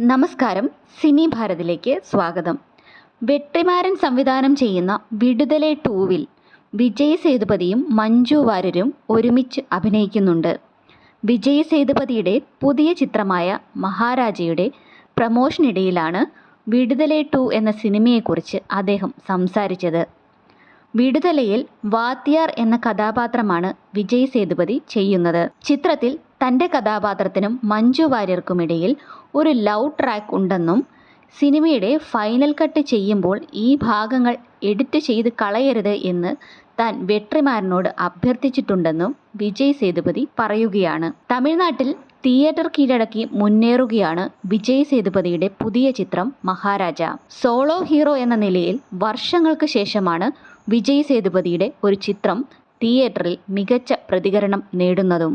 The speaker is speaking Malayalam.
നമസ്കാരം. സിനി ഭാരതിലേക്ക് സ്വാഗതം. വെട്ടിമാരൻ സംവിധാനം ചെയ്യുന്ന വിടുതലെ ടൂവിൽ വിജയ് സേതുപതിയും മഞ്ജു വാര്യരും ഒരുമിച്ച് അഭിനയിക്കുന്നുണ്ട്. വിജയ് സേതുപതിയുടെ പുതിയ ചിത്രമായ മഹാരാജയുടെ പ്രമോഷനിടയിലാണ് വിടുതലെ ടു എന്ന സിനിമയെക്കുറിച്ച് അദ്ദേഹം സംസാരിച്ചത്. വിടുതലയിൽ വാത്തിയാർ എന്ന കഥാപാത്രമാണ് വിജയ് സേതുപതി ചെയ്യുന്നത്. ചിത്രത്തിൽ തന്റെ കഥാപാത്രത്തിനും മഞ്ജു വാര്യർക്കുമിടയിൽ ഒരു ലവ് ട്രാക്ക് ഉണ്ടെന്നും സിനിമയുടെ ഫൈനൽ കട്ട് ചെയ്യുമ്പോൾ ഈ ഭാഗങ്ങൾ എഡിറ്റ് ചെയ്ത് കളയരുത് എന്ന് താൻ വെട്രിമാരനോട് അഭ്യർത്ഥിച്ചിട്ടുണ്ടെന്നും വിജയ് സേതുപതി പറയുകയാണ്. തമിഴ്നാട്ടിൽ തിയേറ്റർ കീഴടക്കി മുന്നേറുകയാണ് വിജയ് സേതുപതിയുടെ പുതിയ ചിത്രം മഹാരാജ. സോളോ ഹീറോ എന്ന നിലയിൽ വർഷങ്ങൾക്ക് ശേഷമാണ് വിജയ് സേതുപതിയുടെ ഒരു ചിത്രം തിയേറ്ററിൽ മികച്ച പ്രതികരണം നേടുന്നതും.